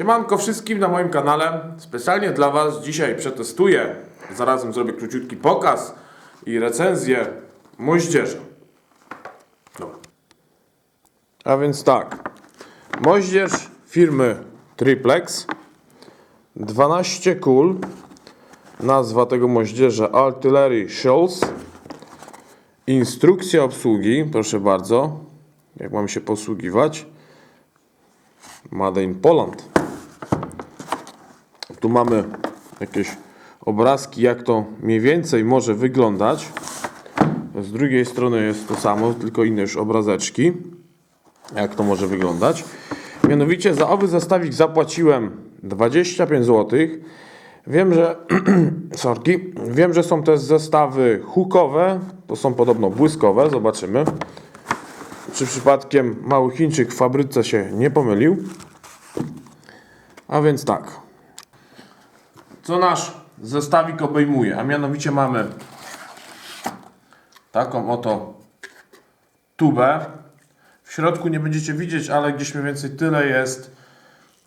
Siemanko wszystkim na moim kanale. Specjalnie dla Was dzisiaj przetestuję, zarazem zrobię króciutki pokaz i recenzję moździerza. Dobra. A więc tak. Moździerz firmy Triplex. 12 kul. Nazwa tego moździerza Artillery Shells. Instrukcja obsługi, proszę bardzo. Jak mam się posługiwać. Made in Poland. Tu mamy jakieś obrazki, jak to mniej więcej może wyglądać. Z drugiej strony jest to samo, tylko inne już obrazeczki. Jak to może wyglądać. Mianowicie za owy zestawik zapłaciłem 25 zł. Wiem, że sorki, wiem, że są też zestawy hukowe, to są podobno błyskowe, zobaczymy. Czy przypadkiem mały Chińczyk w fabryce się nie pomylił? A więc tak. Co nasz zestawik obejmuje? A mianowicie mamy taką oto tubę. W środku nie będziecie widzieć, ale gdzieś mniej więcej tyle jest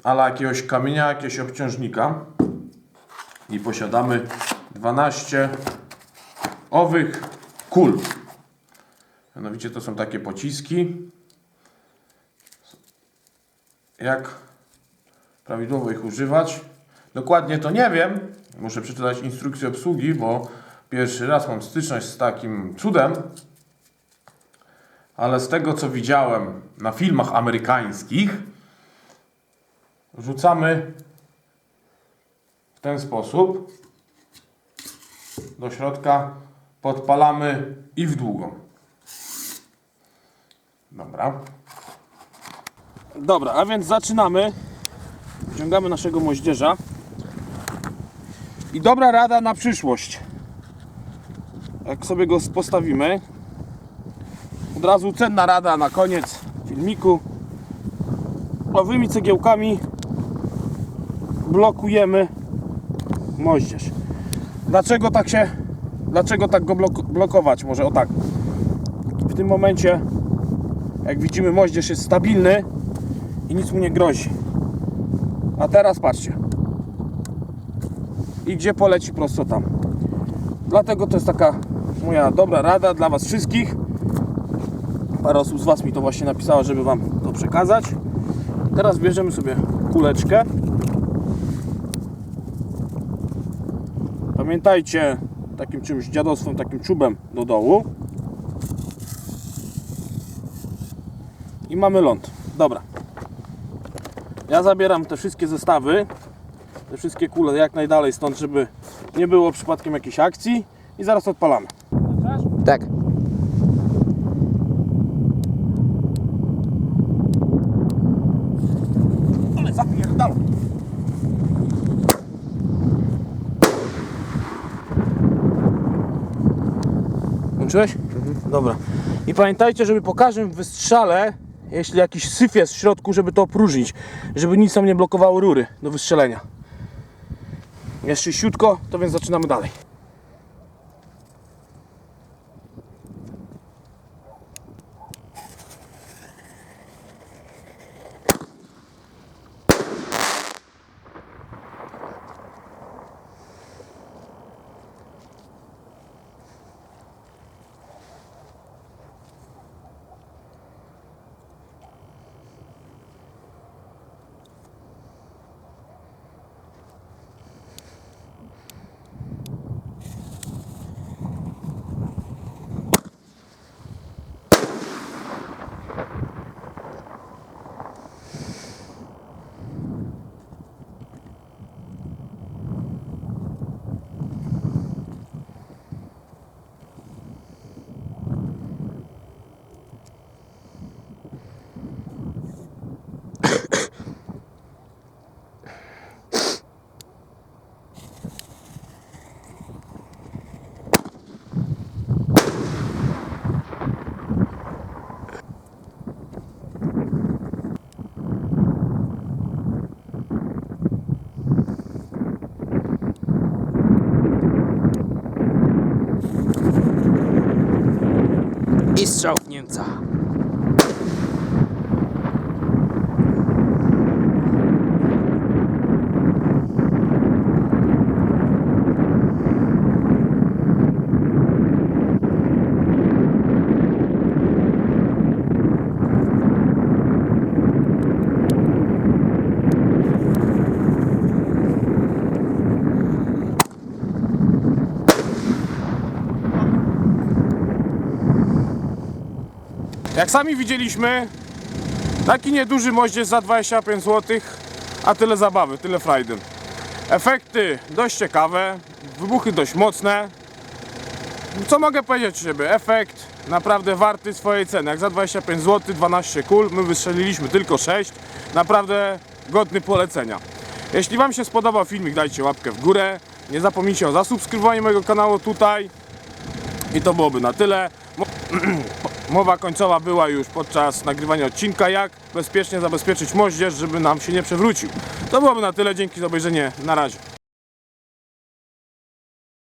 ala jakiegoś kamienia, jakiegoś obciążnika. I posiadamy 12 owych kul. Mianowicie to są takie pociski. Jak prawidłowo ich używać? Dokładnie to nie wiem. Muszę przeczytać instrukcję obsługi, bo pierwszy raz mam styczność z takim cudem. Ale z tego co widziałem na filmach amerykańskich, rzucamy w ten sposób do środka, podpalamy i w długą. Dobra. Dobra, a więc zaczynamy. Wciągamy naszego moździerza. I dobra rada na przyszłość. Jak sobie go postawimy. Od razu cenna rada na koniec filmiku. Nowymi cegiełkami blokujemy moździerz. Dlaczego tak się, dlaczego tak go blok, blokować? Może o tak. W tym momencie, jak widzimy, moździerz jest stabilny i nic mu nie grozi. A teraz patrzcie. I gdzie poleci prosto tam. Dlatego to jest taka moja dobra rada dla Was wszystkich. Parę osób z Was mi to właśnie napisało, żeby Wam to przekazać. Teraz bierzemy sobie kuleczkę. Pamiętajcie, takim czymś dziadostwem, takim czubem do dołu. I mamy ląd. Dobra. Ja zabieram te wszystkie zestawy, te wszystkie kule jak najdalej stąd, żeby nie było przypadkiem jakiejś akcji i zaraz odpalamy. Tak. Ale zapierdalam. Włączyłeś? Dobra. I pamiętajcie, żeby po każdym wystrzale, jeśli jakiś syf jest w środku, żeby to opróżnić, żeby nic tam nie blokowało rury do wystrzelenia. Jest czyściutko, to więc zaczynamy dalej. I strzał w Niemca. Jak sami widzieliśmy, taki nieduży moździerz za 25 zł, a tyle zabawy, tyle frajdy. Efekty dość ciekawe, wybuchy dość mocne. Co mogę powiedzieć o? Efekt naprawdę warty swojej ceny. Jak za 25 zł, 12 kul, my wystrzeliliśmy tylko 6. Naprawdę godny polecenia. Jeśli Wam się spodobał filmik, dajcie łapkę w górę. Nie zapomnijcie o zasubskrybowaniu mojego kanału tutaj. I to byłoby na tyle. Mo- Mowa końcowa była już podczas nagrywania odcinka, jak bezpiecznie zabezpieczyć moździerz, żeby nam się nie przewrócił. To byłoby na tyle. Dzięki za obejrzenie. Na razie.